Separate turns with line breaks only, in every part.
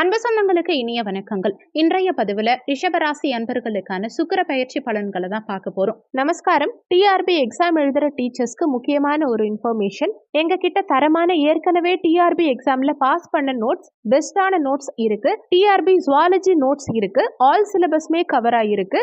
அன்பு சொந்தங்களுக்கு இனிய வணக்கங்கள். இன்றைய பதிவுல ரிஷபராசி அன்பர்களுக்கான சுக்கிர பயிற்சி பலன்களை தான் பார்க்க போறோம்.
நமஸ்காரம். டிஆர்பி எக்ஸாம் எழுதுற டீச்சர்ஸ்க்கு முக்கியமான ஒரு இன்ஃபர்மேஷன் எங்க கிட்ட தரமான ஏற்கனவே டிஆர்பி எக்ஸாம்ல பாஸ் பண்ண நோட்ஸ் பெஸ்டான நோட்ஸ் இருக்கு. டிஆர்பி ஜுவாலஜி நோட்ஸ் இருக்கு. ஆல் சிலபஸ்மே கவர் ஆயிருக்கு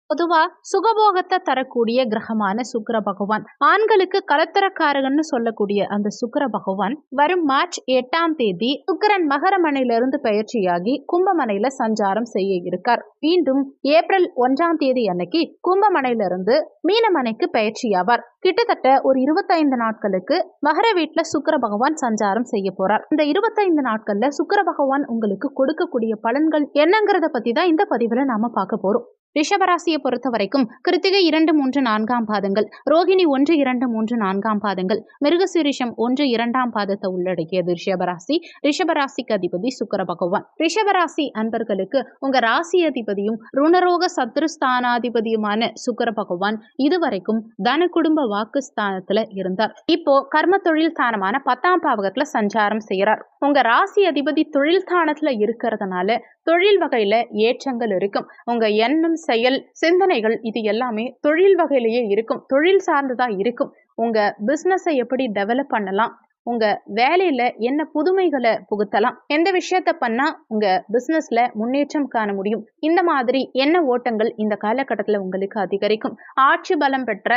பொதுவா சுகபோகத்தை தரக்கூடிய கிரகமான சுக்கர பகவான். ஆண்களுக்கு கலத்தரக்காரகன்னு சொல்லக்கூடிய அந்த சுக்கர பகவான் வரும் மார்ச் எட்டாம் தேதி சுக்கிரன் மகரமனையிலிருந்து பயிற்சியாகி கும்பமனையில சஞ்சாரம் செய்ய இருக்கார். மீண்டும் ஏப்ரல் ஒன்றாம் தேதி அன்னைக்கு கும்பமனையிலிருந்து மீனமனைக்கு பயிற்சியாவார். கிட்டத்தட்ட ஒரு இருபத்தைந்து நாட்களுக்கு மகர வீட்டுல சுக்கர பகவான் சஞ்சாரம் செய்ய போறார். இந்த இருபத்தைந்து நாட்கள்ல சுக்கர பகவான் உங்களுக்கு கொடுக்கக்கூடிய பலன்கள் என்னங்கிறத பத்தி தான் இந்த பதிவுல நாம பார்க்க போறோம். ரிஷபராசியை பொறுத்த வரைக்கும் கிருத்திகை இரண்டு மூன்று நான்காம் பாதங்கள் ரோகிணி ஒன்று இரண்டு மூன்று நான்காம் பாதங்கள் மிருகசீரிஷம் ஒன்று இரண்டாம் பாதத்தை உள்ளடக்கியது ரிஷபராசி. ரிஷபராசிக்கு அதிபதி சுக்கர பகவான். ரிஷபராசி அன்பர்களுக்கு உங்க ராசி அதிபதியும் ருணரோக சத்ருஸ்தானாதிபதியுமான சுக்கர பகவான் இதுவரைக்கும் தன குடும்ப வாக்கு ஸ்தானத்துல இருந்தார். இப்போ கர்ம தொழில் ஸ்தானமான பத்தாம் பாவகத்துல சஞ்சாரம் செய்யறார் உங்க ராசி அதிபதி தொழில் ஸ்தானத்துல இருக்கிறதுனால தொழில் வகையில ஏற்றங்கள் இருக்கும். உங்க எண்ணம் செயல் சிந்தனைகள் இது எல்லாமே தொழில் வகையிலேயே இருக்கும். தொழில் சார்ந்ததா இருக்கும். உங்க பிசினஸை எப்படி டெவலப் பண்ணலாம்? உங்க வேலையில என்ன புதுமைகளை புகுத்தலாம்? எந்த விஷயத்த பண்ணா உங்க பிசினஸ்ல முன்னேற்றம் காண முடியும்? இந்த மாதிரி என்ன ஓட்டங்கள் இந்த காலகட்டத்துல உங்களுக்கு அதிகரிக்கும்? ஆட்சி பலம் பெற்ற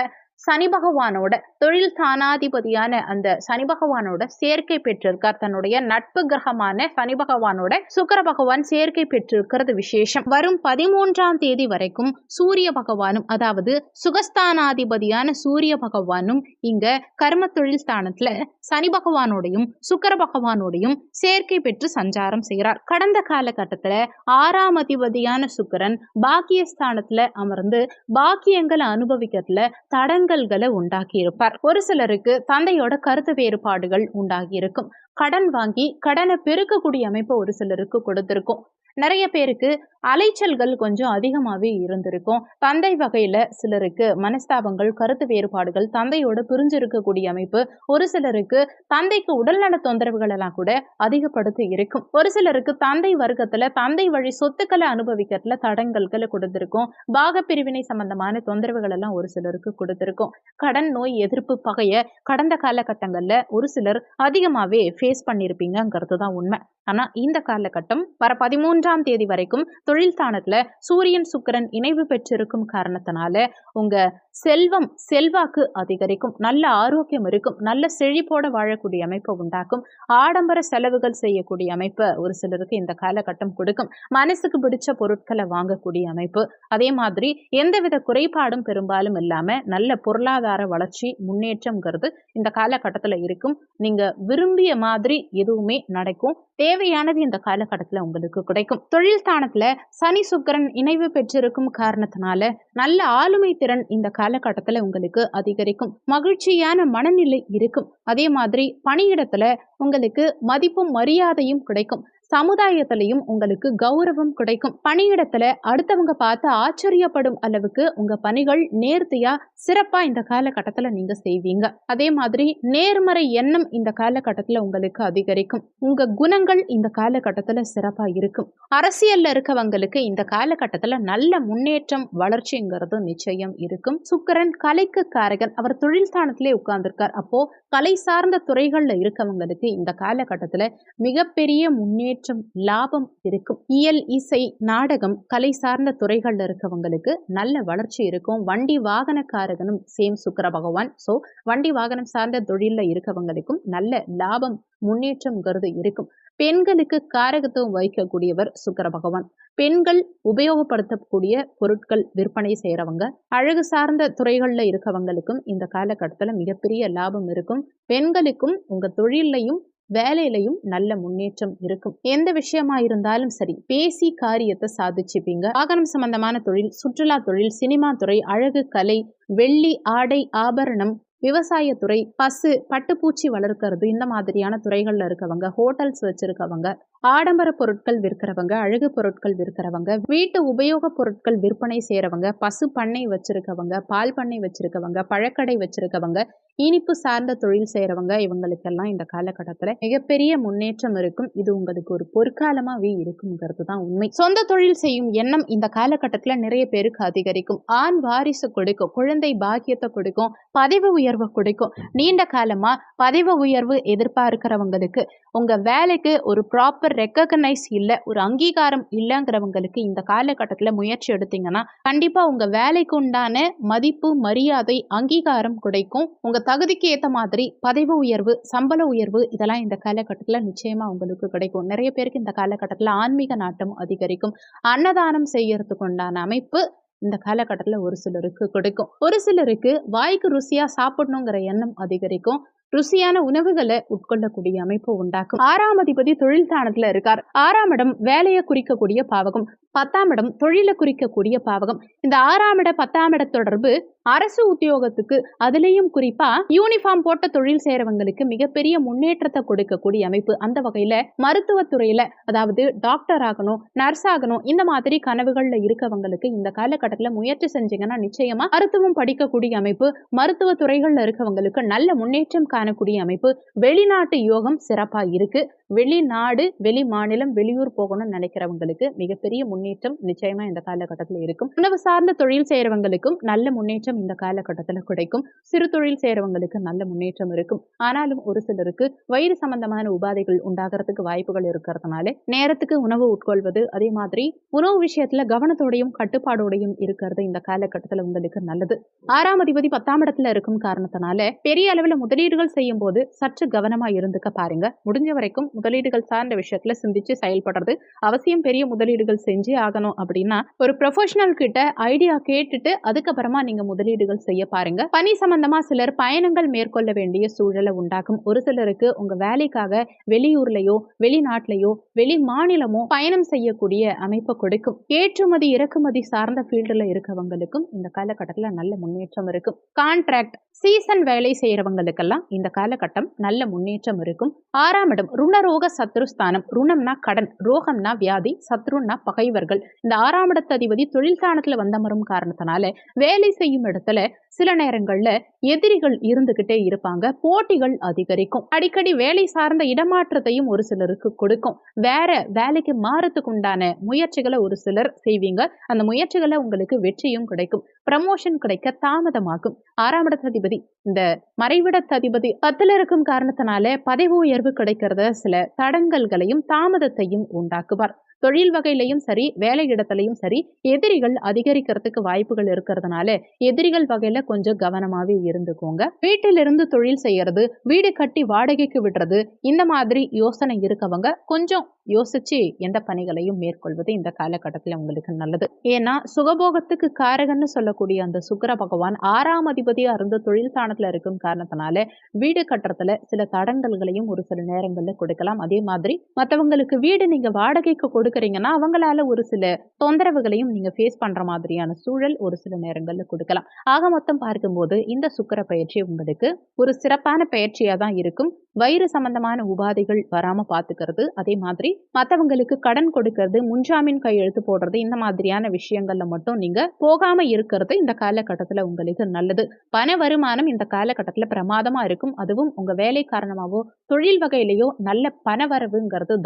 சனி பகவானோட தொழில் தானாதிபதியான அந்த சனி பகவானோட சேர்க்கை பெற்றிருக்கார். தன்னுடைய நட்பு கிரகமான சனி பகவானோட சுக்கர பகவான் சேர்க்கை பெற்றிருக்கிறது விசேஷம். வரும் பதிமூன்றாம் தேதி வரைக்கும் சூரிய பகவானும் அதாவது சுகஸ்தானாதிபதியான சூரிய பகவானும் இங்க கர்ம தொழில் ஸ்தானத்துல சனி பகவானோடையும் சுக்கர பகவானோடையும் சேர்க்கை பெற்று சஞ்சாரம் செய்கிறார். கடந்த காலகட்டத்துல ஆறாம் அதிபதியான சுக்கரன் பாக்கியஸ்தானத்துல அமர்ந்து பாக்கியங்களை அனுபவிக்கிறதுல தடங்கள் தடங்கல்களை உண்டாக்கி இருப்பார் ஒரு சிலருக்கு தந்தையோட கருத்து வேறுபாடுகள் உண்டாகி இருக்கும் கடன் வாங்கி கடனை பெருக்கக்கூடிய அமைப்பு ஒரு சிலருக்கு கொடுத்திருக்கும். நிறைய பேருக்கு அலைச்சல்கள் கொஞ்சம் அதிகமாகவே இருந்திருக்கும். தந்தை வகையில் சிலருக்கு மனஸ்தாபங்கள் கருத்து வேறுபாடுகள் தந்தையோட பிரிஞ்சிருக்கக்கூடிய அமைப்பு ஒரு சிலருக்கு தந்தைக்கு உடல்நல தொந்தரவுகள் எல்லாம் கூட அதிகப்படுத்தி இருக்கும். ஒரு சிலருக்கு தந்தை வர்க்கத்தில் தந்தை வழி சொத்துக்களை அனுபவிக்கிறதுல தடங்கல்களை கொடுத்திருக்கும். பாக பிரிவினை சம்பந்தமான தொந்தரவுகள் எல்லாம் ஒரு சிலருக்கு கொடுத்திருக்கும். கடன் நோய் எதிர்ப்பு பகைய கடந்த காலகட்டங்களில் ஒரு சிலர் அதிகமாகவே ஃபேஸ் பண்ணியிருப்பீங்கிறது தான் உண்மை. ஆனால் இந்த காலகட்டம் வர பதிமூன்றாம் தேதி வரைக்கும் தொழில் ஸ்தானத்துல சூரியன் சுக்கரன் இணைவு பெற்றிருக்கும் காரணத்தினால உங்க செல்வம் செல்வாக்கு அதிகரிக்கும் நல்ல ஆரோக்கியம் இருக்கும் நல்ல செழிப்போட வாழக்கூடிய அமைப்பை உண்டாக்கும் ஆடம்பர செலவுகள் செய்யக்கூடிய அமைப்பை ஒரு சிலருக்கு இந்த காலகட்டம் கொடுக்கும். மனசுக்கு பிடிச்ச பொருட்களை வாங்கக்கூடிய அமைப்பு. அதே மாதிரி எந்தவித குறைபாடும் பெரும்பாலும் இல்லாம நல்ல பொருளாதார வளர்ச்சி முன்னேற்றம்ங்கிறது இந்த காலகட்டத்தில் இருக்கும். நீங்க விரும்பிய மாதிரி எதுவுமே நடக்கும். தேவையானது இந்த காலகட்டத்தில் உங்களுக்கு கிடைக்கும். தொழில் ஸ்தானத்துல சனி சுக்கரன் இணைவு பெற்றிருக்கும் காரணத்தினால நல்ல ஆளுமை திறன் இந்த காலகட்டத்தில் உங்களுக்கு அதிகரிக்கும். மகிழ்ச்சியான மனநிலை இருக்கும். அதே மாதிரி பணியிடத்துல உங்களுக்கு மதிப்பும் மரியாதையும் கிடைக்கும். சமுதாயத்திலையும் உங்களுக்கு கௌரவம் கிடைக்கும். பணியிடத்துல அடுத்தவங்க பார்த்து ஆச்சரியப்படும் அளவுக்கு உங்க பணிகள் நேர்த்தியா சிறப்பா இந்த காலகட்டத்துல நீங்க செய்வீங்க. அதே மாதிரி நேர்மறை எண்ணம் இந்த காலகட்டத்துல உங்களுக்கு அதிகரிக்கும். உங்க குணங்கள் இந்த காலகட்டத்துல சிறப்பா இருக்கும். அரசியல்ல இருக்கவங்களுக்கு இந்த காலகட்டத்துல நல்ல முன்னேற்றம் வளர்ச்சிங்கிறது நிச்சயம் இருக்கும். சுக்கரன் கலைக்கு காரகன். அவர் தொழில் ஸ்தானத்திலே உட்கார்ந்திருக்கார். அப்போ கலை சார்ந்த துறைகளில் இருக்கவங்களுக்கு இந்த காலகட்டத்தில் மிகப்பெரிய முன்னேற்றம் லாபம் இருக்கும். இயல் இசை நாடகம் கலை சார்ந்த துறைகளில் இருக்கவங்களுக்கு நல்ல வளர்ச்சி இருக்கும். வண்டி வாகனக்காரகனும் சேம் சுக்கர பகவான். ஸோ வண்டி வாகனம் சார்ந்த தொழிலில் இருக்கவங்களுக்கும் நல்ல லாபம் முன்னேற்றம்ங்கிறது இருக்கும். பெண்களுக்கு காரகத்துவம் வகிக்கக்கூடியவர் சுக்கர பகவான். பெண்கள் உபயோகப்படுத்தக்கூடிய பொருட்கள் விற்பனை செய்கிறவங்க அழகு சார்ந்த துறைகளில் இருக்கவங்களுக்கும் இந்த காலகட்டத்தில் மிகப்பெரிய லாபம் இருக்கும். பெண்களுக்கும் உங்கள் தொழிலையும் வேலையிலையும் நல்ல முன்னேற்றம் இருக்கும். எந்த விஷயமா இருந்தாலும் சரி பேசி காரியத்தை சாதிச்சுப்பீங்க. வாகனம் சம்பந்தமான தொழில் சுற்றுலா தொழில் சினிமா துறை அழகு கலை வெள்ளி ஆடை ஆபரணம் விவசாயத்துறை பசு பட்டுப்பூச்சி வளர்க்கறது இந்த மாதிரியான துறைகளில் இருக்கவங்க ஹோட்டல்ஸ் வச்சுருக்கவங்க ஆடம்பர பொருட்கள் விற்கிறவங்க அழகு பொருட்கள் விற்கிறவங்க வீட்டு உபயோக பொருட்கள் விற்பனை செய்கிறவங்க பசு பண்ணை வச்சிருக்கவங்க பால் பண்ணை வச்சிருக்கவங்க பழக்கடை வச்சிருக்கவங்க இனிப்பு சார்ந்த தொழில் செய்கிறவங்க இவங்களுக்கெல்லாம் இந்த காலகட்டத்தில் மிகப்பெரிய முன்னேற்றம் இருக்கும். இது உங்களுக்கு ஒரு பொற்காலமாகவே இருக்குங்கிறது தான் உண்மை. சொந்த தொழில் செய்யும் எண்ணம் இந்த காலகட்டத்தில் நிறைய பேருக்கு அதிகரிக்கும். ஆண் வாரிசு கொடுக்கும் குழந்தை பாக்கியத்தை கொடுக்கும் பதவி உயர்வை கொடுக்கும். நீண்ட காலமாக பதவி உயர்வு எதிர்பார்க்கிறவங்களுக்கு உங்கள் வேலைக்கு ஒரு ப்ராப்பர் ரெக்கக்னைஸ் இல்லை ஒரு அங்கீகாரம் இல்லைங்கிறவங்களுக்கு இந்த காலகட்டத்தில் முயற்சி எடுத்தீங்கன்னா கண்டிப்பாக உங்கள் வேலைக்கு உண்டான மதிப்பு மரியாதை அங்கீகாரம் கிடைக்கும். உங்கள் தகுதிக்கு ஏற்ற மாதிரி பதவி உயர்வு சம்பள உயர்வு இதெல்லாம் இந்த காலகட்டத்தில் நிச்சயமாக உங்களுக்கு கிடைக்கும். நிறைய பேருக்கு இந்த காலகட்டத்தில் ஆன்மீக நாட்டம் அதிகரிக்கும். அன்னதானம் செய்யறதுக்கு உண்டான அமைப்பு இந்த காலகட்டத்தில் ஒரு சிலருக்கு கிடைக்கும். ஒரு சிலருக்கு வாய்க்கு ருசியாக சாப்பிடணுங்கிற எண்ணம் அதிகரிக்கும். ருசியான உணவுகளை உட்கொள்ளக்கூடிய அமைப்பு உண்டாக்கும். ஆறாம் அதிபதி தொழில் தானத்துல இருக்கார். ஆறாம் இடம் வேலையை குறிக்கக்கூடிய பாவகம். பத்தாம் இடம் தொழிலை குறிக்கக்கூடிய பாவகம். இந்த ஆறாம் இட பத்தாம் இட தொடர்பு அரசு உத்தியோகத்துக்கு அதுலேயும் குறிப்பா யூனிஃபார்ம் போட்ட தொழில் செய்யறவங்களுக்கு மிகப்பெரிய முன்னேற்றத்தை கொடுக்கக்கூடிய அமைப்பு அந்த வகையில மருத்துவத்துறையில அதாவது டாக்டர் ஆகணும் நர்ஸ் ஆகணும் இந்த மாதிரி கனவுகள்ல இருக்கவங்களுக்கு இந்த காலகட்டத்தில் முயற்சி செஞ்சீங்கன்னா நிச்சயமா மருத்துவம் படிக்கக்கூடிய அமைப்பு மருத்துவ துறைகள்ல இருக்கவங்களுக்கு நல்ல முன்னேற்றம் காணக்கூடிய அமைப்பு. வெளிநாட்டு யோகம் சிறப்பா இருக்கு. வெளிநாடு வெளி மாநிலம் வெளியூர் போகணும்னு நினைக்கிறவங்களுக்கு மிகப்பெரிய முன்னேற்றம் நிச்சயமா இந்த காலகட்டத்தில் இருக்கும். உணவு சார்ந்த தொழில் செய்யறவங்களுக்கும் நல்ல முன்னேற்றம் இந்த காலகட்டத்தில் கிடைக்கும். சிறு தொழில் செய்யறவங்களுக்கு நல்ல முன்னேற்றம் இருக்கும். ஆனாலும் ஒரு சிலருக்கு வயிறு சம்பந்தமான உபாதைகள் உண்டாகிறதுக்கு வாய்ப்புகள் இருக்கிறதுனால நேரத்துக்கு உணவு உட்கொள்வது அதே மாதிரி உணவு விஷயத்துல கவனத்தோடையும் கட்டுப்பாடோடையும் இருக்கிறது இந்த காலகட்டத்தில் உங்களுக்கு நல்லது. ஆறாம் அதிபதி பத்தாம் இடத்துல இருக்கும் காரணத்தினால பெரிய அளவில் முதலீடுகள் செய்யும் போது சற்று கவனமா இருந்துக்க பாருங்க. முடிஞ்ச வரைக்கும் முதலீடுகள் சார்ந்த விஷயத்துல சிந்திச்சு செயல்படுறது. அவசியம் பெரிய முதலீடுகள் செஞ்சு ஆகணும் அப்படின்னா ஒரு ப்ரொஃபஷனல் கிட்ட ஐடியா கேட்டுட்டு அதுக்கப்புறமா நீங்க முதலீடுகள் செய்ய பாருங்க. பணி சம்பந்தமா சிலர் பயணங்கள் மேற்கொள்ள வேண்டிய சூழலை உண்டாகும் ஒரு சிலருக்கு உங்க வேலைக்காக வெளியூர்லயோ வெளிநாட்டிலையோ வெளி மாநிலமோ பயணம் செய்யக்கூடிய அமைப்பை கொடுக்கும். ஏற்றுமதி இறக்குமதி சார்ந்த ஃபீல்டில் இருக்கவங்களுக்கும் இந்த காலகட்டத்தில் நல்ல முன்னேற்றம் இருக்கும். கான்ட்ராக்ட் சீசன் வேலை செய்கிறவங்களுக்கெல்லாம் இந்த காலகட்டம் நல்ல முன்னேற்றம் இருக்கும். ஆறாம் இடம் ருணரோக சத்ருஸ்தானம் ருணம்னா கடன் ரோகம்னா வியாதி சத்ருன்னா பகைவர்கள். இந்த ஆறாம் இடத்ததிபதி தொழில் வந்த வந்தமரும் காரணத்தினால வேலை செய்யும் இடத்துல சில நேரங்கள்ல எதிரிகள் இருந்துகிட்டே இருப்பாங்க. போட்டிகள் அதிகரிக்கும். அடிக்கடி வேலை சார்ந்த இடமாற்றத்தையும் ஒரு சிலருக்கு கொடுக்கும். வேற வேலைக்கு மாறத்துக்கு உண்டான முயற்சிகளை ஒரு சிலர் செய்வீங்க. அந்த முயற்சிகளை உங்களுக்கு வெற்றியும் கிடைக்கும். ப்ரமோஷன் கிடைக்க தாமதமாகும். ஆறாம் அதிபதி. இந்த மறைவிடத்ததிபதி பத்துல இருக்கும் காரணத்தினால பதவி உயர்வு கிடைக்கிறத சில தடங்கல்களையும் தாமதத்தையும் உண்டாக்குவார். தொழில் வகையிலையும் சரி வேலை இடத்துலையும் சரி எதிரிகள் அதிகரிக்கிறதுக்கு வாய்ப்புகள் இருக்கிறதுனால எதிரிகள் வகையில கொஞ்சம் கவனமாவே இருந்துக்கோங்க. வீட்டிலிருந்து தொழில் செய்யறது வீடு கட்டி வாடகைக்கு விடுறது இந்த மாதிரி யோசனை இருக்கவங்க கொஞ்சம் யோசிச்சு எந்த பணிகளையும் மேற்கொள்வது இந்த காலகட்டத்தில் உங்களுக்கு நல்லது. ஏன்னா சுகபோகத்துக்கு காரகன்னு சொல்லக்கூடிய அந்த சுக்கர பகவான் ஆறாம் அதிபதியா இருந்து தொழில் ஸ்தானத்துல இருக்கும் காரணத்தினால வீடு கட்டுறதுல சில தடங்கல்களையும் ஒரு சில நேரங்கள்ல கொடுக்கலாம். அதே மாதிரி மற்றவங்களுக்கு வீடு நீங்க வாடகைக்கு கொடுக்குறீங்கன்னா அவங்களால ஒரு சில தொந்தரவுகளையும் நீங்க ஃபேஸ் பண்ற மாதிரியான சூழல் ஒரு சில நேரங்கள்ல கொடுக்கலாம். ஆக மொத்தம் பார்க்கும்போது இந்த சுக்கர பயிற்சி உங்களுக்கு ஒரு சிறப்பான பயிற்சியா தான் இருக்கும். வயிறு சம்பந்தமான உபாதைகள் வராமல் பார்த்துக்கிறது அதே மாதிரி மற்றவங்களுக்கு கடன் கொடுக்கறது முன்ஜாமீன் கையெழுத்து போடுறது இந்த மாதிரியான விஷயங்கள்ல மட்டும் நீங்க போகாம இருக்கிறது இந்த காலகட்டத்தில் உங்களுக்கு நல்லது. பண வருமானம் இந்த காலகட்டத்தில் பிரமாதமாக இருக்கும். அதுவும் உங்கள் வேலை காரணமாகவோ தொழில் வகையிலேயோ நல்ல பண வரவுங்கிறது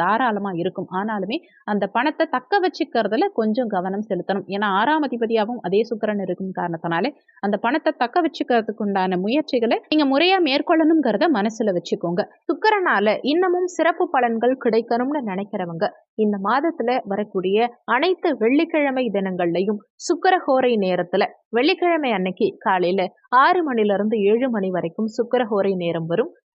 இருக்கும். ஆனாலுமே அந்த பணத்தை தக்க வச்சுக்கிறதுல கொஞ்சம் கவனம் செலுத்தணும். ஏன்னா ஆறாம் அதிபதியாகவும் அதே சுக்கரன் இருக்கும் காரணத்தினாலே அந்த பணத்தை தக்க வச்சுக்கிறதுக்கு உண்டான முயற்சிகளை நீங்கள் முறையாக மேற்கொள்ளணுங்கிறத மனசுல வச்சுக்கோங்க. சுக்கரனால இன்னமும் சிறப்பு பலன்கள் கிடைக்கணும்னு நினைக்கிறவங்க இந்த மாதத்துல வரக்கூடிய அனைத்து வெள்ளிக்கிழமை தினங்கள்லையும் சுக்கரஹோரை நேரத்துல வெள்ளிக்கிழமை அன்னைக்கு காலையில ஆறு மணில இருந்து ஏழு மணி வரைக்கும் சுக்கரஹோரை நேரம் வரும்.